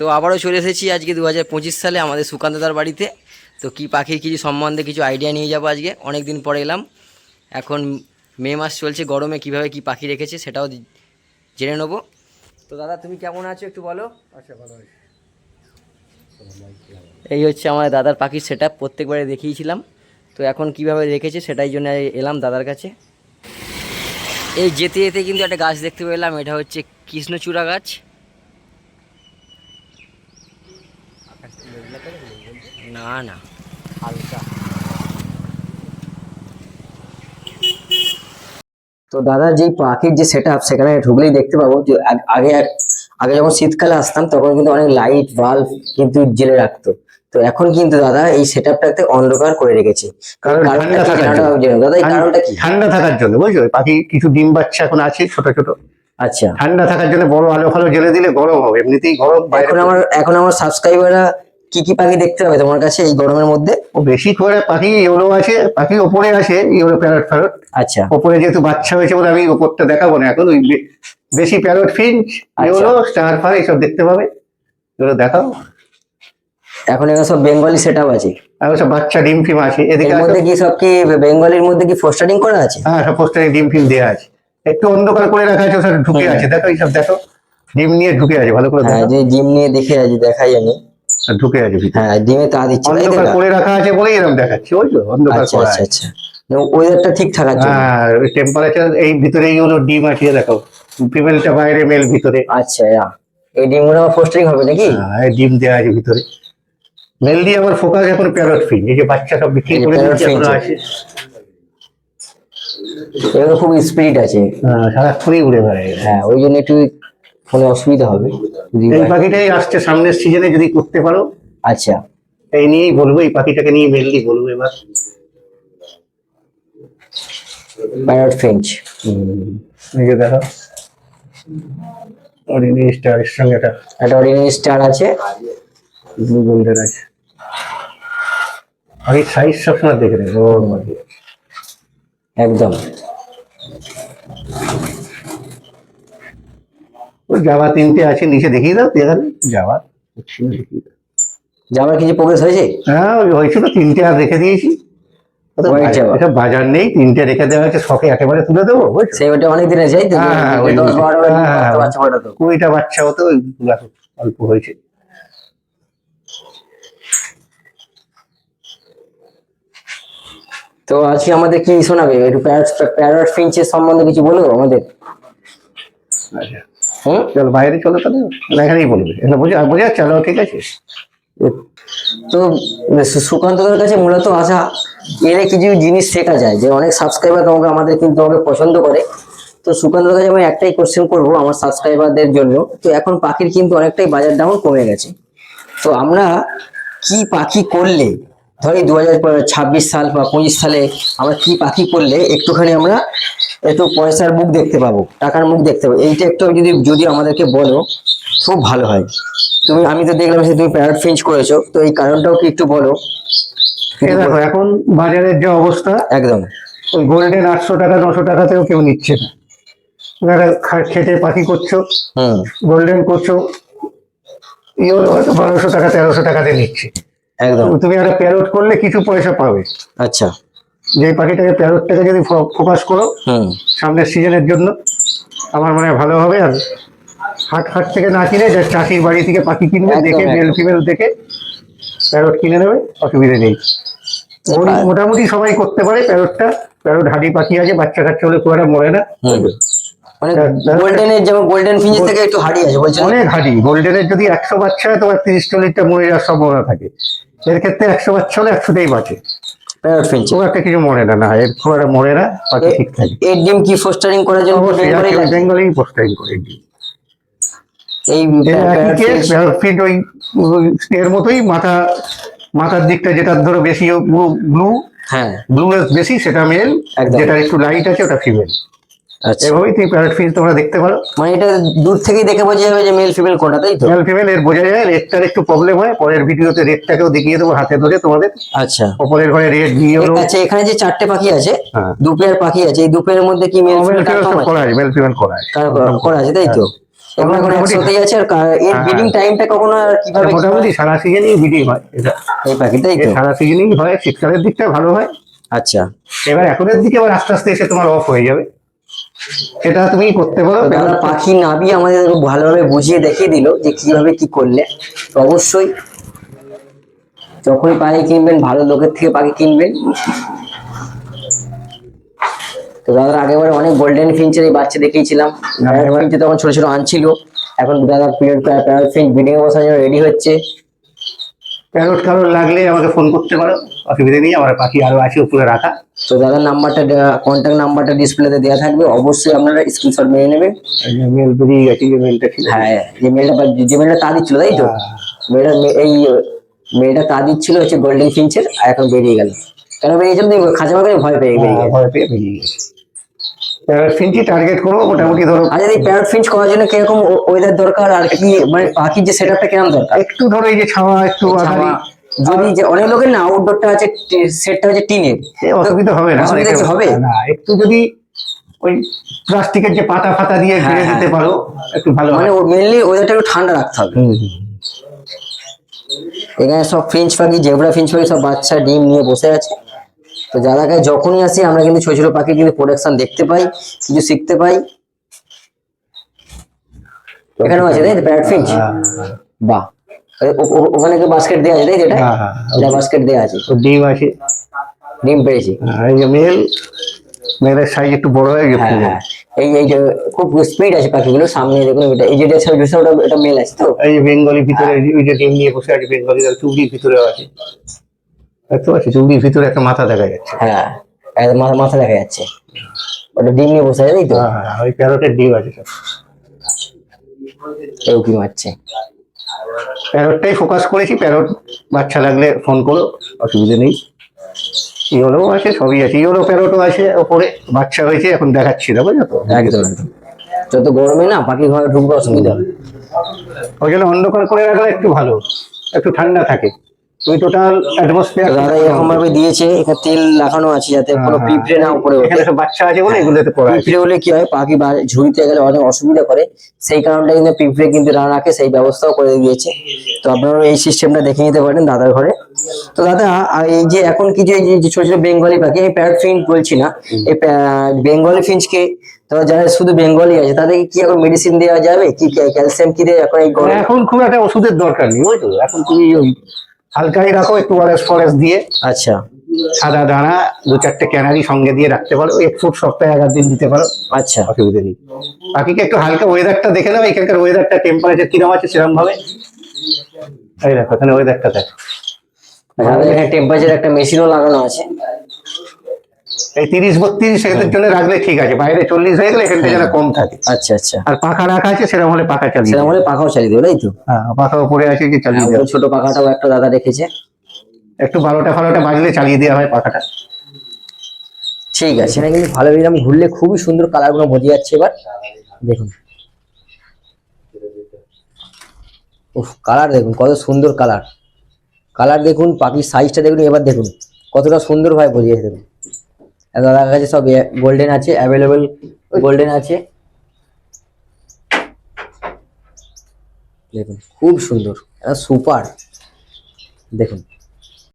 তো আবারও চলে এসেছি আজকে দু হাজার পঁচিশ সালে আমাদের সুকান্তদার বাড়িতে। তো কি পাখির কিছু সম্বন্ধে কিছু আইডিয়া নিয়ে যাব আজকে? অনেক দিন পরে এলাম। এখন মে মাস চলছে গরমে কীভাবে কি পাখি রেখেছে সেটাও জেনে নেব। তো দাদা তুমি কেমন আছো একটু বলো? আচ্ছা ভালো এই হচ্ছে আমার দাদার পাখির সেট আপ প্রত্যেকবারে দেখিয়েছিলাম। তো এখন কীভাবে রেখেছে সেটাই জন্য এলাম দাদার কাছে। এই যেতে যেতে কিন্তু একটা গাছ দেখতে পেলাম এটা হচ্ছে কৃষ্ণচূড়া গাছ। না না। হালকা। তো দাদা যেই পাখির যে সেট আপ সেখানে ঢুকলেই দেখতে পাবো যে আগ- আগে আগে যখন শীতকালে আসতাম তখন কিন্তু অনেক লাইট বাল্ব কিন্তু জেলে রাখতো। তো এখন কিন্তু দাদা এই সেট আপটাতে অন্ধকার করে রেখেছে। কারণ ঠান্ডা থাকার জন্য। জেনে দাদা এই কারণটা কি? ঠান্ডা থাকার জন্য বুঝছ পাখি কিছু ডিম বাচ্চা এখন আছে ছোট ছোট। আচ্ছা। ঠান্ডা থাকার জন্য বড় আলো ফালো জেলে দিলে গরম হবে এমনিতেই গরম এখন আমার এখন আমার সাবস্ক্রাইবাররা কি কি পাখি দেখতে হবে তোমার কাছে এই গরমের মধ্যে? ও বেশি করে পাখি ইয়েলো আছে পাখি ওপরে আছে ইয়েলো প্যারট ফ্যারট আচ্ছা। ওপরে যেহেতু বাচ্চা হয়েছে বলে আমি ওপরটা দেখাবো না এখন ওই বেশি প্যারট ফিঞ্চ ইয়েলো স্টার ফার এইসব দেখতে পাবে। এগুলো দেখাও। এখন এখানে সব বেঙ্গলি সেট আপ আছে। আর ওসব বাচ্চা ডিম ফিম আছে। এদিকে মধ্যে কি সব কি বেঙ্গলির মধ্যে কি ফোস্টারিং করা আছে? হ্যাঁ সব পোস্টারে ডিম ফিম দেওয়া আছে। একটু অন্ধকার করে রাখা আছে ওসব ঢুকে আছে। দেখো এইসব দেখো। ডিম নিয়ে ঢুকে আছে ভালো করে হ্যাঁ দেখো। যে জিম নিয়ে দেখে আছি দেখাই আমি। ঢুকে আছে হ্যাঁ ডিমে তা দিচ্ছে অন্ধকার করে রাখা আছে বলেই এরকম দেখাচ্ছি বুঝছ অন্ধকার আচ্ছা করা আচ্ছা আচ্ছা। ওয়েদারটা ঠিক থাকার জন্য। হ্যাঁ টেম্পারেচার এই ভিতরে হলো ডিম আছে দেখো ফিমেলটা বাইরে মেল ভিতরে। আচ্ছা। এই ডিমগুলো আমার ফোস্টারিং হবে নাকি? হ্যাঁ, ডিম দেওয়া আছে ভিতরে। মেল দিয়ে আমার ফোকাস এখন প্যারট ফিন এই যে বাচ্চা সব বিক্রি করে দিচ্ছে আছে। এগুলো খুব স্পিরিট আছে। হ্যাঁ, সারাক্ষণই উড়ে বেড়ায়। হ্যাঁ ওই জন্য একটু ফোনে অসুবিধা হবে। এই পাখিটাই আসছে সামনের সিজনে যদি করতে পারো। আচ্ছা। এই নিয়েই বলব এই পাখিটাকে নিয়ে মেনলি বলব এবার। প্যারট এই যে দেখো। অর্ডিনারি স্টারের সঙ্গে একটা একটা অর্ডিনারি স্টার আছে। ব্লু গোল্ডেন আছে। আমি সাইজ সবসময় দেখে নেই একদম। জামা তিনটে আছে নিচে দেখিয়ে দাও দেখালে জামা দেখিয়ে দাও। জামার কিছু প্রোগ্রেস হয়েছে? হ্যাঁ ওই হয়েছিল তিনটে আর রেখে দিয়েছি। বাজার- এটা বাজার নেই তিনটে রেখে দেওয়া হয়েছে শখে একেবারে তুলে দেবো। বুঝছ সেই ওটা অনেক দিনে যাই ওই কুড়িটা বাচ্চা হতো ওই অল্প হয়েছে। তো আজকে আমাদের কি শোনাবে? একটু প্যারট প্যারট ফিঞ্চের সম্বন্ধে কিছু বলব আমাদের? আচ্ছা। হুম? চলো বাইরে চলো তাহলে এখানেই বলবে। এখানে বোঝা বোঝা চলো ঠিক আছে? তো সুকান্তদের কাছে মূলত আসা, এলে কিছু জিনিস শেখা যায়, যে অনেক সাবস্ক্রাইবার তোমাকে আমাদের কিন্তু আমাকে পছন্দ করে। তো সুকান্তদের কাছে আমি একটাই কোশ্চেন করব আমার সাবস্ক্রাইবারদের জন্য। তো এখন পাখির কিন্তু অনেকটাই বাজার ডাউন কমে গেছে। তো আমরা কি পাখি করলে ধরি দু হাজার ছাব্বিশ সাল বা পঁচিশ সালে আমরা কি পাখি করলে একটুখানি আমরা একটু পয়সার মুখ দেখতে পাবো টাকার মুখ দেখতে পাবো। এইটা একটু যদি যদি আমাদেরকে বলো খুব ভালো হয়। তুমি আমি তো দেখলাম যে তুমি প্যারট ফিঞ্চ করেছ তো এই কারণটাও কি একটু বলো? দেখো এখন বাজারের যে অবস্থা একদম। ওই গোল্ডেন আটশো টাকা নশো টাকাতেও কেউ নিচ্ছে না। যারা খেটে পাখি করছ হুম। গোল্ডেন করছ হয়তো বারোশো টাকা তেরোশো টাকাতে নিচ্ছে। একদম। তুমি একটা প্যারট করলে কিছু পয়সা পাবে। আচ্ছা। যে পাখিটাকে প্যারটটাকে যদি ফোকাস করো সামনের সিজনের জন্য আমার মনে হয় ভালো হবে। আর হাট হাট থেকে না কিনে যে চাষির বাড়ি থেকে পাখি কিনবে দেখে মেল ফিমেল দেখে প্যারট কিনে নেবে অসুবিধা নেই। মোটামুটি- মোটামুটি সবাই করতে পারে প্যারটটা প্যারট হাডি পাখি আছে বাচ্চা কাচ্চা হলে খুব একটা মরে না। মানে গোল্ডেনের যেমন গোল্ডেন ফিঞ্চের থেকে একটু আছে অনেক হাডি। গোল্ডেনের যদি একশো বাচ্চা হয় তোমার তিরিশ চল্লিশটা মরে যাওয়ার সম্ভাবনা থাকে। এর ক্ষেত্রে একশো বাচ্চা হলে একশোটাই বাঁচে। প্যারট ফিঞ্চ খুব একটা কিছু মরে না না এর খুব একটা মরে না পাখি ঠিক থাকে এর ডিম কি ফোস্টারিং করার জন্য করে এই ফিট ওই এর মতোই মাথা মাথার দিকটা যেটা ধরো বেশি ব্লু হ্যাঁ। ব্লু বেশি সেটা মেল। যেটা একটু লাইট আছে ওটা ফিমেল এভাবেই তুমি প্যারট ফিল তোমরা দেখতে পারো। মানে এটা দূর থেকেই দেখে বোঝা যাবে যে মেল ফিমেল কোনটা তাই তো? মেল ফিমেল এর বোঝা যায় রেডটার একটু প্রবলেম হয় পরের ভিডিওতে রেডটাকেও দেখিয়ে দেবো হাতে ধরে তোমাদের। আচ্ছা। ওপরের ঘরে রেড দিয়ে আচ্ছা এখানে যে চারটে পাখি আছে হ্যাঁ। দু পেয়ার পাখি আছে এই দু পেয়ারের মধ্যে কি মেল মেল ফিমেল করা আছে? মেল ফিমেল করা আছে কার- করা আছে তাই তো? এগুলো মোটামুটি- হ্যাঁ। সারা সিজনই বিডিং হয় এটা। এই পাখিটাই সারা সিজনই হয় শীতকালের দিকটা ভালো হয়। আচ্ছা। এবার এখনের দিকে আবার আস্তে আস্তে এসে তোমার অফ হয়ে যাবে। সেটা তুমি করতে পারো দাদা পাখি নাবি আমাদের খুব ভালোভাবে বুঝিয়ে দেখিয়ে দিল যে কীভাবে কি করলে। তো অবশ্যই যখনই পাখি কিনবেন ভালো লোকের থেকে পাখি কিনবেন। তো দাদার আগেবারে অনেক গোল্ডেন ফিঞ্চের এই বাচ্চা দেখিয়েছিলাম। ফিঞ্চে তখন ছোট ছোট আনছিল। এখন দাদা পিরিয়ড প্যারট ফিঞ্চ বিডিং এ বসার জন্য রেডি হচ্ছে। প্যারট কারোর লাগলে আমাকে ফোন করতে পারো। অসুবিধা নেই আমার পাখি আরও আছে উপরে রাখা। তো দাদার নাম্বারটা কন্ট্যাক্ট নাম্বারটা ডিসপ্লেতে দেওয়া থাকবে অবশ্যই আপনারা স্ক্রিনশট মেরে নেবেন। মেল বেরিয়ে গেছে যে মেলটা ছিল। হ্যাঁ যে মেলটা যে মেলটা তা দিচ্ছিল তাই তো? মেয়েটা এই মেয়েটা তা দিচ্ছিল হচ্ছে গোল্ডেন ফিঞ্চের আর এখন বেরিয়ে গেল। কেন বেরিয়েছিল খাঁচা ভয় পেয়ে বেরিয়ে হ্যাঁ, গেল ভয় পেয়ে বেরিয়ে গেছে। প্যারট টার্গেট করব মোটামুটি ধরো। আচ্ছা এই প্যারট ফিঞ্চ করার জন্য কীরকম ওয়েদার দরকার আর কি মানে পাখির যে সেটআপটা কেমন দরকার? একটু ধরো এই যে ছাওয়া একটু আধারি যদি যে অনেক লোকের না আউটডোরটা আছে সেটটা হচ্ছে টিনের। অসুবিধা হবে না অসুবিধা কি হবে? না। একটু যদি ওই প্লাস্টিকের যে পাতা ফাতা দিয়ে ঘিরে হ্যাঁ, দিতে পারো একটু ভালো মানে হয়। মেনলি ওয়েদারটা একটু ঠান্ডা রাখতে হবে। এখানে সব ফিঞ্চ পাখি জেবরা ফিঞ্চ পাখি সব বাচ্চা ডিম নিয়ে বসে আছে। তো কাছে যখনই আসি আমরা কিন্তু ছোট ছোট পাখি কিন্তু প্রোডাকশন দেখতে পাই কিছু শিখতে পাই। এখানেও আছে তাই প্যারট ফিঞ্চ হ্যাঁ, বাহ। ও- ও- ও- ওখানে কি বাস্কেট দেওয়া আছে তাই এটা? হ্যাঁ, হ্যাঁ। এটা বাস্কেট দেওয়া আছে। ডিম আছে। ডিম পেয়েছি মেল মেলের সাইজ একটু বড় হয়ে গেছে। হ্যাঁ হ্যাঁ। এই এই যে খুব স্পিড আছে পাখিগুলো সামনে দেখুন এটা। এই যে এটা সাইড ওটা এটা মেল আছে তো? এই বেঙ্গলি ভিতরে ওই যে ডিম নিয়ে বসে আছে বেঙ্গলি চুবড়ির ভিতরেও আছে। দেখতে পাচ্ছি চুবড়ির ভিতরে একটা মাথা দেখা যাচ্ছে। হ্যাঁ মাথা মাথা দেখা যাচ্ছে। ওটা ডিম নিয়ে বসে আছে তো? হ্যাঁ, হ্যাঁ, ওই প্যারটের ডিম আছে সব। কেউ কি মারছে প্যারটটাই ফোকাস করেছি প্যারট বাচ্চা লাগলে ফোন করো অসুবিধা নেই। ইয়েলো আছে সবই আছে ইয়েলো প্যারটও আছে ওপরে বাচ্চা হয়েছে এখন দেখাচ্ছি না বুঝলো তো? একদম একদম। যত গরমে না পাখি ঘরে ঢুকবে অসুবিধা হবে। ওই জন্য অন্ধকার করে রাখলে একটু ভালো একটু ঠান্ডা থাকে। ওই টোটাল তো অ্যাটমসফিয়ার দাদা এরকম ভাবে দিয়েছে এখানে তেল লাগানো আছে যাতে কোনো পিঁপড়ে না উপরে এখানে সব বাচ্চা আছে বলে এগুলোতে পড়া পিঁপড়ে হলে কি হয় পাখি ঝুড়িতে গেলে অনেক অসুবিধা করে। সেই কারণটা কিন্তু পিঁপড়ে কিন্তু না রাখে সেই ব্যবস্থাও করে দিয়েছে। তো আপনারা এই সিস্টেমটা দেখে নিতে পারেন দাদার ঘরে। তো দাদা এই যে এখন কি যে ছোট ছোট বেঙ্গলি পাখি এই প্যারট ফিঞ্চ বলছি না এই বেঙ্গলি ফিঞ্চকে তো যারা শুধু বেঙ্গলি আছে তাদেরকে কি এখন মেডিসিন দেওয়া যাবে? কি ক্যালসিয়াম কি দেয় এখন এই এখন খুব একটা ওষুধের দরকার নেই বুঝছ? এখন তুমি ওই হালকাই রাখো একটু ওয়ারেস ফরেস দিয়ে। আচ্ছা। সাদা দানা দু চারটে ক্যানারি সঙ্গে দিয়ে রাখতে পারো এক ফুট সপ্তাহে এগারো দিন দিতে পারো। আচ্ছা। অসুবিধা নেই। পাখিকে একটু হালকা ওয়েদারটা দেখে নাও এখানকার ওয়েদারটা টেম্পারেচার কিরম আছে সেরকম ভাবে এই দেখো এখানে ওয়েদারটা দেখো। এখানে টেম্পারেচার একটা মেশিনও লাগানো আছে। তিরিশ বত্রিশ এদের জন্য রাখলে ঠিক আছে বাইরে চল্লিশ হয়ে গেলে এখানটা যেন কম থাকে। আচ্ছা আচ্ছা। আর পাখা রাখা আছে সেরকম হলে পাখা চালিয়ে সেরকম হলে পাখাও চালিয়ে দেবে তাই তো? হ্যাঁ পাখা উপরে আছে যে চালিয়ে হ্যাঁ, দেওয়া ছোট পাখাটাও একটা দাদা রেখেছে। একটু বারোটা ফারোটা বাজলে চালিয়ে দেওয়া হয় পাখাটা। ঠিক আছে এটা কিন্তু ভালো এরকম ঘুরলে খুবই সুন্দর কালারগুলো বোঝা যাচ্ছে এবার। দেখুন। উফ কালার দেখুন কত সুন্দর কালার। কালার দেখুন পাখির সাইজটা দেখুন এবার দেখুন কতটা সুন্দর ভাবে বোঝা যাচ্ছে দেখুন। দাদার কাছে সব গোল্ডেন আছে অ্যাভেলেবেল গোল্ডেন আছে। দেখুন খুব সুন্দর সুপার দেখুন।